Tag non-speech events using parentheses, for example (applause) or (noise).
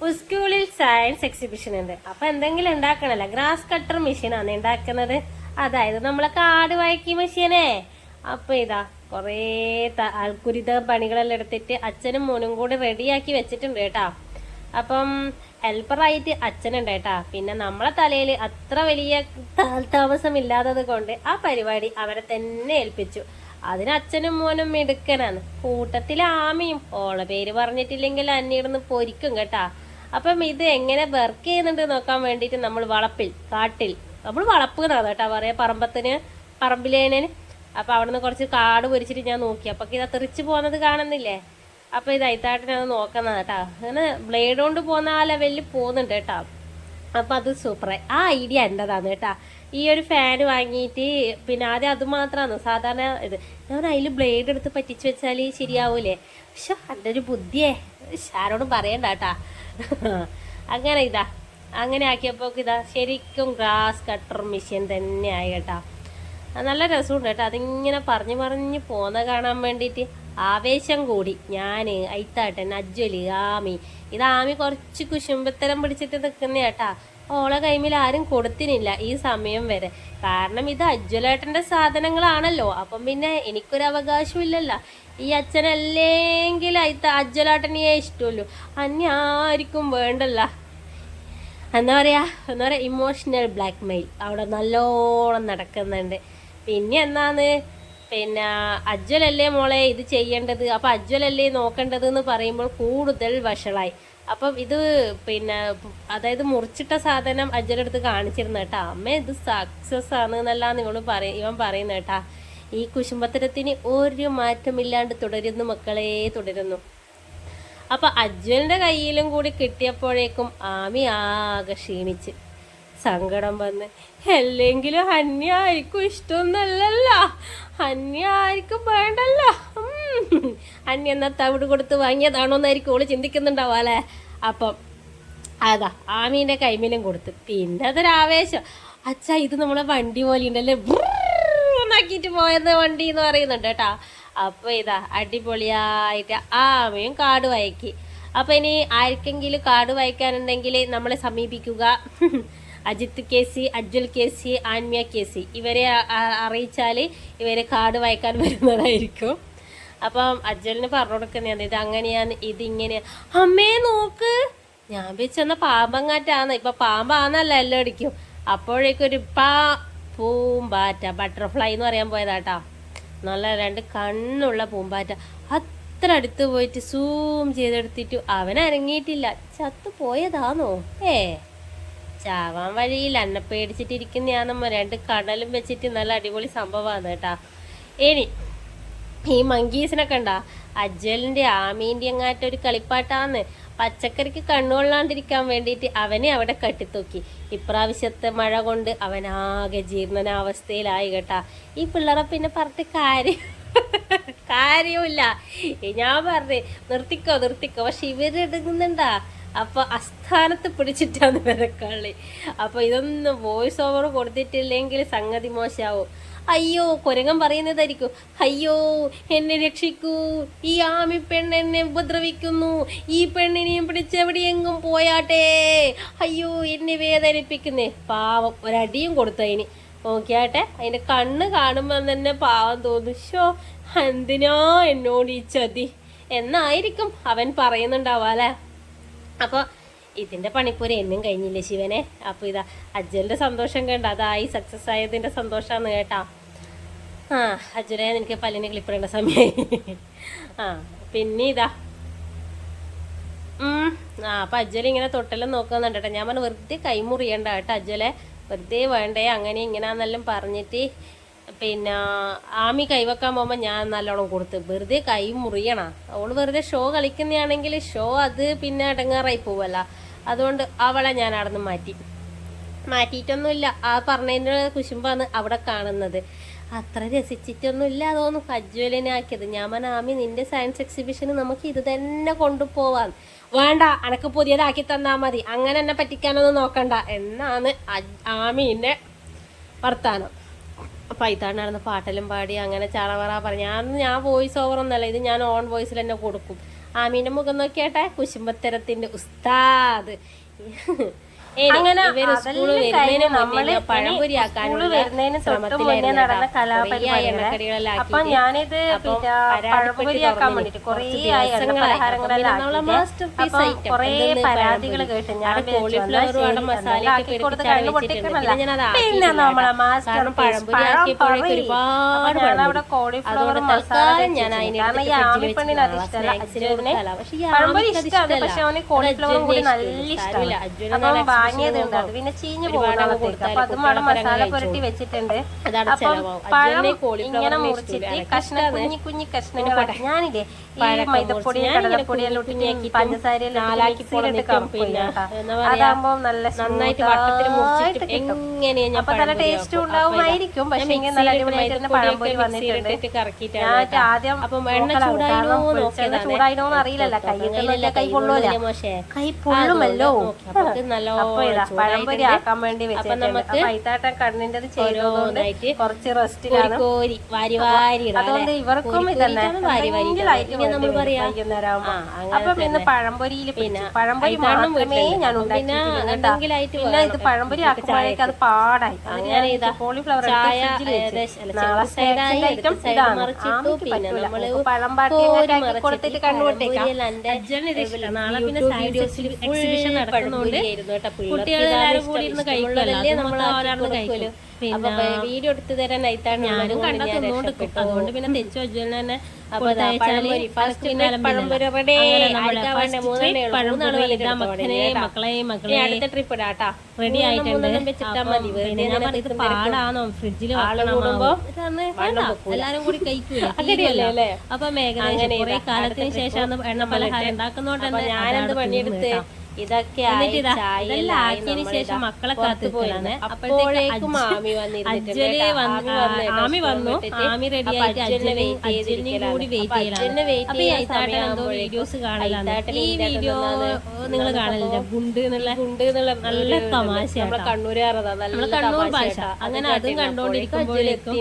സ്കൂളിൽ science exhibition ഉണ്ട്. അപ്പൊ എന്തെങ്കിലും ഉണ്ടാക്കണല്ലോ? ഗ്രാസ് കട്ടർ മെഷീനാണ് ഉണ്ടാക്കുന്നത്. അതായത് നമ്മളെ കാട് വായിക്കി മെഷീനേ അപ്പൊ ഇതാ കൊറേ അൽക്കുരിത പണികളെല്ലാം എടുത്തിട്ട് അച്ഛനും മോനും കൂടി റെഡിയാക്കി വെച്ചിട്ടുണ്ട് കേട്ടാ. അപ്പം ഹെൽപ്പറായിട്ട് അച്ഛനുണ്ട് കേട്ടാ. പിന്നെ നമ്മളെ തലയിൽ അത്ര വലിയ താമസം ഇല്ലാത്തത് കൊണ്ട് ആ പരിപാടി അവരെ തന്നെ ഏൽപ്പിച്ചു. അതിന് അച്ഛനും മോനും മിടുക്കനാണ്. കൂട്ടത്തിൽ ആമയും ഓളെ പേര് പറഞ്ഞിട്ടില്ലെങ്കിൽ അന്നിടുന്ന് പൊരിക്കും കേട്ടാ. അപ്പം ഇത് എങ്ങനെ വർക്ക് ചെയ്യുന്നുണ്ട് നോക്കാൻ വേണ്ടിയിട്ട് നമ്മൾ വളപ്പിൽ കാട്ടിൽ. നമ്മൾ വളപ്പ് എന്നാണ് കേട്ടോ. പറയാ പറമ്പത്തിന് പറമ്പിലേനു. അപ്പം അവിടെ അവിടുന്ന് കുറച്ച് കാട് പൊരിച്ചിട്ട് ഞാൻ നോക്കി. അപ്പം ഇത് തെറിച്ച് പോകുന്നത് കാണുന്നില്ലേ? അപ്പം ഇത് അയിത്താട്ടിനത് നോക്കുന്നത് കേട്ടോ. അങ്ങനെ ബ്ലേഡ് കൊണ്ട് പോകുന്ന ആ ലെവലിൽ പോകുന്നുണ്ട് കേട്ടോ. അപ്പം അത് സൂപ്പറായി ആ ഐഡിയ എന്റെതാണ് കേട്ടാ. ഈ ഒരു ഫാൻ വാങ്ങിയിട്ട് പിന്നെ ആദ്യം അത് മാത്രമാണ് സാധാരണ ഇത് ഞാൻ അതിൽ ബ്ലേഡ് എടുത്ത് പറ്റിച്ച് വെച്ചാൽ ശരിയാവൂലേ? പക്ഷെ എന്റെ ഒരു ബുദ്ധിയേ ആരോടും പറയണ്ട കേട്ടാ. (laughs) അങ്ങനെ ഇതാ. അങ്ങനെ ആക്കിയപ്പോൾ ഇതാ ശരിക്കും ഗ്രാസ് കട്ടർ മെഷീൻ തന്നെ ആയി കേട്ടാ. നല്ല രസമുണ്ട് കേട്ടോ. അതിങ്ങനെ പറഞ്ഞു പറഞ്ഞ് പോന്ന കാണാൻ വേണ്ടിയിട്ട് ആവേശം കൂടി. ഞാൻ ഐത്താട്ടൻ അജ്വലി ആമി. ഇത് ആമി കുറച്ച് കുശുമ്പത്തരം പിടിച്ചിട്ട് നിൽക്കുന്ന കേട്ടാ. ഓളെ കൈമിൽ ആരും കൊടുത്തിനില്ല ഈ സമയം വരെ. കാരണം ഇത് അജ്വലേട്ടന്റെ സാധനങ്ങളാണല്ലോ. അപ്പം പിന്നെ എനിക്കൊരു അവകാശമില്ലല്ലോ. ഈ അച്ഛനല്ലെങ്കിൽ ഐത്ത അജ്വലേട്ടനെയേ ഇഷ്ടമല്ലോ അന്യാർക്കും വേണ്ടല്ല. എന്താ പറയാ? എന്താ പറയാ? ഇമോഷണൽ ബ്ലാക്ക് മെയിൽ അവിടെ നല്ലോണം നടക്കുന്നുണ്ട്. പിന്നെ എന്നാന്ന്? പിന്നെ അജ്വലല്ലേ മോളെ ഇത് ചെയ്യേണ്ടത്? അപ്പൊ അജ്വലല്ലേ നോക്കേണ്ടത് എന്ന് പറയുമ്പോൾ കൂടുതൽ വഷളായി. അപ്പം ഇത് പിന്നെ അതായത് മുറിച്ചിട്ട സാധനം അജ്വലെടുത്ത് കാണിച്ചിരുന്ന കേട്ടാ. അമ്മ ഇത് സക്സസ് ആണ് എന്നല്ലാന്ന് നിങ്ങൾ പറയ ഇവൻ പറയുന്ന കേട്ടാ. ഈ കുശുംബത്തരത്തിന് ഒരു മാറ്റമില്ലാണ്ട് തുടരുന്നു മക്കളെ തുടരുന്നു. അപ്പൊ അജ്വലിന്റെ കയ്യിലും കൂടി കിട്ടിയപ്പോഴേക്കും ആമി ആകെ ക്ഷീണിച്ച്. സങ്കടം വന്ന് അല്ലെങ്കിലും ഹന്യ ആർക്കും ഇഷ്ടമൊന്നല്ലല്ലോ ഹന്യ ആർക്കും വേണ്ടല്ലോ. ഉം. ഹന്യ എന്നാ തവിട് കൊടുത്ത് വാങ്ങിയതാണോന്നായിരിക്കും ഓൾ ചിന്തിക്കുന്നുണ്ടാവും അല്ലേ? അപ്പം അതാ ആമീന്റെ കൈമീനും കൊടുത്ത്. പിന്നെ അതൊരാവേശം അച്ഛാ ഇത് നമ്മളെ വണ്ടി പോലെ ഉണ്ടല്ലേ ാക്കിട്ട് പോയത് വണ്ടി എന്ന് പറയുന്നുണ്ട് കേട്ടാ. അപ്പൊ ഇതാ അടിപൊളിയായിട്ട് ആമയും കാട് വയക്കി. അപ്പൊ ഇനി ആർക്കെങ്കിലും കാട് വായിക്കാനുണ്ടെങ്കിൽ നമ്മളെ സമീപിക്കുക. Ajith K C Ajwal K C Anmiya K C ഇവരെ അറിയിച്ചാൽ ഇവരെ കാട് വായിക്കാൻ വരുന്നതായിരിക്കും. അപ്പം അജ്ജലിന് പറഞ്ഞു കൊടുക്കുന്നതാണ് ഇത് അങ്ങനെയാണ് ഇതിങ്ങനെ. അമ്മേ നോക്ക്. ഞാൻ വെച്ചെന്ന പാമ്പങ്ങാറ്റാന്ന്. ഇപ്പൊ പാമ്പാന്നല്ല എല്ലാം അടിക്കും. അപ്പോഴേക്കൊരു പാ പൂമ്പാറ്റ ബട്ടർഫ്ലൈ എന്ന് പറയാൻ പോയതാട്ടാ. നല്ല രണ്ട് കണ്ണുള്ള പൂമ്പാറ്റ. അത്ര അടുത്ത് പോയിട്ട് സൂം ചെയ്തെടുത്തിട്ടു അവൻ അരങ്ങിയിട്ടില്ല ചത്തു പോയതാണോ ഏ. ചാവാൻ വഴിയിൽ അന്ന പേടിച്ചിട്ടിരിക്കുന്നയാണെന്നോ. രണ്ട് കടലും വെച്ചിട്ട് നല്ല അടിപൊളി സംഭവമാണ് കേട്ടാ. ഇനി ഈ മങ്കീസിനെ കണ്ട അജ്വലിന്റെ ആമീന്റെ അങ്ങാറ്റ ഒരു കളിപ്പാട്ടാന്ന്. പച്ചക്കറിക്ക് കണ്ണുകൊള്ളാണ്ടിരിക്കാൻ വേണ്ടിയിട്ട് അവനെ അവിടെ കെട്ടിത്തൂക്കി. ഇപ്രാവശ്യത്തെ മഴ കൊണ്ട് അവനാകെ ജീർണനാവസ്ഥയിലായി കേട്ടാ. ഈ പിള്ളേരെ പിന്നെ പറഞ്ഞിട്ട് കാര്യം കാര്യമില്ല ഞാൻ പറഞ്ഞേ നിർത്തിക്കോ നിർത്തിക്കോ. പക്ഷെ ഇവരെടുക്കുന്നുണ്ടാ അപ്പൊ അസ്ഥാനത്ത് പിടിച്ചിട്ടാണ് ഇവരെ കളി. അപ്പൊ ഇതൊന്നും വോയിസ് ഓവർ കൊടുത്തിട്ടില്ലെങ്കിൽ സംഗതി മോശമാവും. അയ്യോ കുരങ്ങൻ പറയുന്നതായിരിക്കും. അയ്യോ എന്നെ രക്ഷിക്കൂ. ഈ ആമി പെണ്ണ് എന്നെ ഉപദ്രവിക്കുന്നു. ഈ പെണ്ണിനെയും പിടിച്ചെവിടെയെങ്കും പോയാട്ടെ. അയ്യോ എന്നെ വേദനിപ്പിക്കുന്നേ. പാവം ഒരടിയും കൊടുത്തതിന് നോക്കിയാട്ടെ അതിന്റെ കണ്ണ് കാണുമ്പോൾ തന്നെ പാവം തോന്നും. ഷോ എന്തിനാ എന്നോട് ഈ ചതി? എന്നായിരിക്കും അവൻ പറയുന്നുണ്ടാവാല്ലേ അപ്പൊ ഇതിന്റെ പണിപ്പൂര എന്നും കഴിഞ്ഞില്ലേ ശിവനെ? അപ്പോൾ ഇതാ അജ്ജലിന്റെ സന്തോഷം കണ്ട? അതായി സക്സസ് ആയതിന്റെ സന്തോഷമാണ് കേട്ടാ. ആ അജ്ജലെ എനിക്ക് പല്ലിനെ ക്ലിപ്പിടേണ്ട സമയമായി ആ പിന്നെ ഇതാ. ആ അപ്പം അജ്ജൽ ഇങ്ങനെ തൊട്ടെല്ലാം നോക്കുന്നുണ്ട് കേട്ടോ. ഞാൻ പറഞ്ഞു വെറുതെ കൈമുറിയണ്ട കേട്ടോ അജ്ജലെ. വെറുതെ വേണ്ടേ അങ്ങനെ ഇങ്ങനാന്നെല്ലാം പറഞ്ഞിട്ട് പിന്നെ ആമി കൈവെക്കാൻ പോകുമ്പോൾ ഞാൻ നല്ലോണം കൊടുത്ത് വെറുതെ കൈ മുറിയണ? അവൾ വെറുതെ ഷോ കളിക്കുന്നതാണെങ്കിൽ ഷോ അത് പിന്നെ അടങ്ങാറായി പോവല്ല. അതുകൊണ്ട് അവളെ ഞാൻ അവിടെ നിന്ന് മാറ്റി. മാറ്റിയിട്ടൊന്നുമില്ല. ആ പറഞ്ഞതിന്റെ കുശുമ്പാണ് അവിടെ കാണുന്നത്. അത്ര രസിച്ചിട്ടൊന്നുമില്ല അതൊന്നും പ്രജ്വലനാക്കിയത് ഞാൻ മനാമി നിന്റെ സയൻസ് എക്സിബിഷന് നമുക്ക് ഇത് തന്നെ കൊണ്ടുപോവാൻ വേണ്ട അനക്ക് പുതിയതാക്കി തന്നാ മതി. അങ്ങനെ എന്നെ പറ്റിക്കാനൊന്നും നോക്കണ്ട. എന്നാണ് ആമീന്റെ വർത്താനം. അപ്പൊ ഇതാണ് നടന്ന് പാടി അങ്ങനെ ചാളവറ പറഞ്ഞു ഞാൻ ഞാൻ വോയിസ് ഓവർ ഒന്നല്ല ഇത് ഞാൻ ഓൺ വോയിസിൽ തന്നെ കൊടുക്കും. ആമീന്റെ മുഖം നോക്കിയാട്ടെ കുശുമ്പത്തരത്തിന്റെ ഉസ്താദ്. അങ്ങനെ വരുന്നതിന് തൊട്ട് മുന്നേ നടന്ന കലാപരിപാടികളെ. അപ്പൊ ഞാനിത് പിന്നെ പഴംപൊരിയാക്കാൻ വേണ്ടിട്ട് കുറേ ആയി. അപ്പം. കുറേ പരാതികൾ കേട്ട്. ഞാൻ. പിന്നെ നമ്മളെ മാസ്റ്റർ അവിടെ കോളിഫ്ലവർ മസാല കാരണം ഈ അത് ഇഷ്ടമല്ല ഈ പഴംപൊരി ഇഷ്ടമാണ് പക്ഷെ അവന് കോളിഫ്ലവറും കൂടി നല്ല ഇഷ്ടമില്ല. വാങ്ങിയതുണ്ട്. അത് പിന്നെ ചീഞ്ഞു കൊടുത്താൽ അപ്പൊ അതും അവിടെ മസാല പുരട്ടി വെച്ചിട്ടുണ്ട്. അപ്പൊ. പഴം ഇങ്ങനെ മുറിച്ചിട്ട് കഷ്ണ. കുഞ്ഞി കുഞ്ഞി കഷ്ണങ്ങളാക്കി ഞാനില്ലേ ഈ പഴക്കം മൈദപ്പൊടി മുറിച്ച് ഞാനിങ്ങനെ കടലപ്പൊടിയെല്ലാം കുഞ്ഞി ഇട്ടിട്ട് കുഞ്ഞിയാക്കിയിട്ടും പഞ്ചസാരയെല്ലാം നാലാക്കി മിക്സിയിലിട്ട് പൊളന്നിട്ടും കറക്കും പിന്നെ കേട്ടോ. എന്താ പറയാ, അതാകുമ്പോ നല്ല നന്നായിട്ട് കിട്ടും. അപ്പൊ നല്ല ടേസ്റ്റും ഉണ്ടാവുമായിരിക്കും പക്ഷെ ഇങ്ങനെ നല്ല അടിപൊളിയായിട്ട് പഴംപൊരി വന്നിട്ടുണ്ട്. ഞാൻ ആദ്യം. ചൂടായിനോന്ന് അറിയില്ലല്ലോ. കൈ കൈ കൊള്ളൂല കൈ പൊള്ളുമല്ലോ പഴംപൊരി ആക്കാൻ വേണ്ടി വെച്ചിട്ടുണ്ട് നമുക്ക് കണ്ണിന്റെ ചെയ്തതുകൊണ്ട് ഓരോന്നായിട്ട് കുറച്ച് റെസ്റ്റിലാണ്. കോരി വാരി വാരി അതുകൊണ്ട്? ഇവർക്കും ഇതന്നെ. നമ്മൾ പറയാ അപ്പൊ പിന്നെ പഴംപൊരിയിൽ പിന്നെ പഴംപൊരി മാത്രമേ ഞാൻ ഉണ്ടാക്കിയിട്ടുള്ളൂ പിന്നെ ഇത് പഴംപൊരി ആക്കുമ്പോഴേക്ക് അത് പാടായി. ഞാൻ കോളിഫ്ലവർ ചായ ഏകദേശം അല്ല, ചെറു സൈഡായി എടുത്ത് സൈഡ് മറിച്ചിട്ടു പിന്നെ നമ്മൾ പഴം കോരി ബാക്കി മറിച്ചിട്ട് കൊടുത്തിട്ട് കണ്ടുകൊട്ടേക്കാം നാളെ പിന്നെ എക്സിബിഷൻ full കുട്ടികൾ എല്ലാവരും കൂടി ഇരുന്ന് കഴിക്കുമല്ലോ. വീഡിയോ എടുത്ത് തരാൻ നൈത്താണ് ഞാനും കണ്ട തിന്നോണ്ട് അതുകൊണ്ട് പിന്നെ തെച്ചു അജ്വലിനെ തന്നെ റെഡി. ഇതാ. പാടാണോ? ഫ്രിഡ്ജിൽ എല്ലാരും കൂടി കഴിക്കൂലേ? അപ്പൊ കുറെ കാലത്തിന് ശേഷം എണ്ണ പലഹാരം ഉണ്ടാക്കുന്നോണ്ട് അപ്പൊ തന്നെ ഞാനെന്ത് പണിയെടുത്ത്. ഇതൊക്കെ ആക്കിയതിന് ശേഷം മക്കളെ കാത്തിരിക്കലാണ്. അപ്പോഴേക്കും ആമി വന്നിരുന്നിട്ടുണ്ട് ആമി വന്നു ആമി റെഡി ആയിട്ട് അജ്ജലിനെ കൂടി വെയിറ്റ് ചെയ്യലാണ്. വീഡിയോസ് കാണലാണ്. ഈ വീഡിയോ നിങ്ങൾ കാണലില്ല? ഗുണ്ട് എന്നുള്ള ഗുണ്ട് എന്നുള്ള നല്ല തമാശ നമ്മളെ നമ്മളെ കണ്ണൂർ ഭാഷ. അങ്ങനെ അത് കണ്ടോണ്ടിരിക്കുമ്പോഴേക്കും